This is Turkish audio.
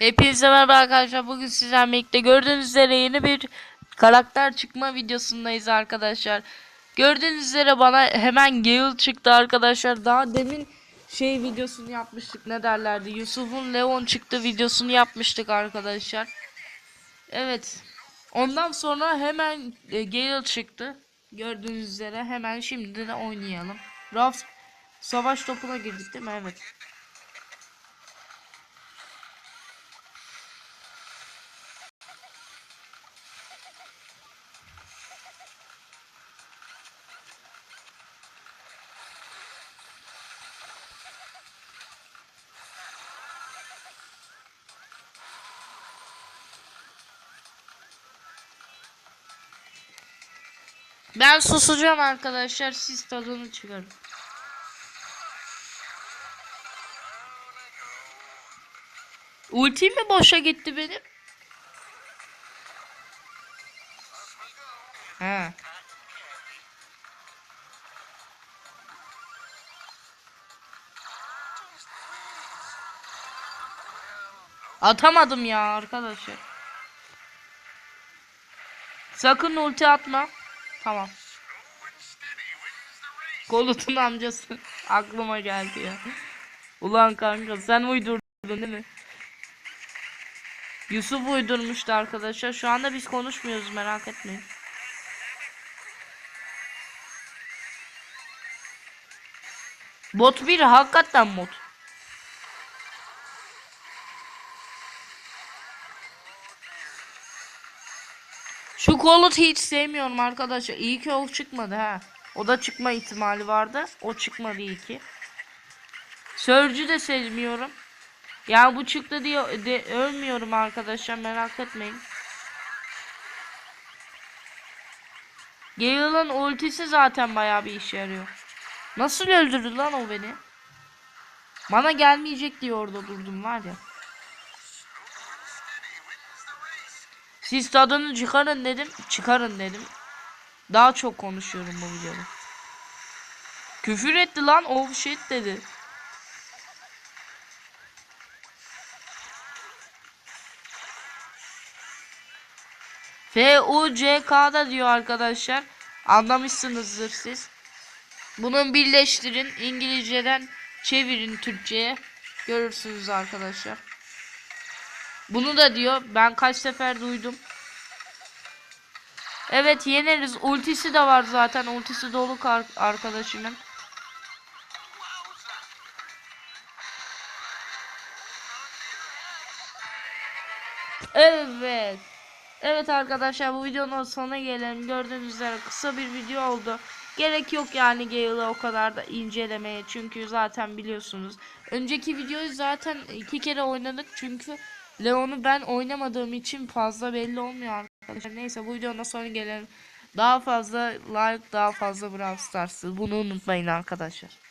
Hepinize merhaba arkadaşlar. Bugün sizlerle birlikte gördüğünüz üzere yeni bir karakter çıkma videosundayız arkadaşlar. Gördüğünüz üzere bana hemen Gale çıktı arkadaşlar. Daha demin şey videosunu yapmıştık ne derlerdi. Yusuf'un Leon çıktı videosunu yapmıştık arkadaşlar. Evet. Ondan sonra hemen e, Gale çıktı. Gördüğünüz üzere hemen şimdi de oynayalım. Raf savaş topuna girdik değil mi? Evet. Ben susacağım arkadaşlar. Siz tadını çıkarın. Ulti mi boşa gitti benim? He. Atamadım ya arkadaşlar. Sakın ulti atma. Tamam. Golut'un amcası. Aklıma geldi ya. Ulan kanka sen uydurdun değil mi? Yusuf uydurmuştu arkadaşlar. Şu anda biz konuşmuyoruz merak etmeyin. Bot 1 hakikaten bot. Şu Colt hiç sevmiyorum arkadaşlar. İyi ki o çıkmadı ha. O da çıkma ihtimali vardı. O çıkmadı iyi ki. Surge'ü de sevmiyorum. Ya bu çıktı diye de, ölmüyorum arkadaşlar merak etmeyin. Gale'ın ultisi zaten bayağı bir işe yarıyor. Nasıl öldürdü lan o beni? Bana gelmeyecek diye orada durdum var ya. Siz tadını çıkarın dedim. Çıkarın dedim. Daha çok konuşuyorum bu videoda. Küfür etti lan. Oh shit dedi. F-U-C-K'da diyor arkadaşlar. Anlamışsınızdır siz. Bunun birleştirin. İngilizceden çevirin Türkçe'ye. Görürsünüz arkadaşlar. Bunu da diyor. Ben kaç sefer duydum. Evet yeneriz. Ultisi de var zaten. Ultisi dolu arkadaşımın. Evet. Evet arkadaşlar bu videonun sonuna gelelim. Gördüğünüz üzere kısa bir video oldu. Gerek yok yani Gale'ı o kadar da incelemeye. Çünkü zaten biliyorsunuz. Önceki videoyu zaten iki kere oynadık. Çünkü Leon'u ben oynamadığım için fazla belli olmuyor arkadaşlar. Neyse bu videonun sonuna gelelim. Daha fazla like, daha fazla Brawl Stars'ı. Bunu unutmayın arkadaşlar.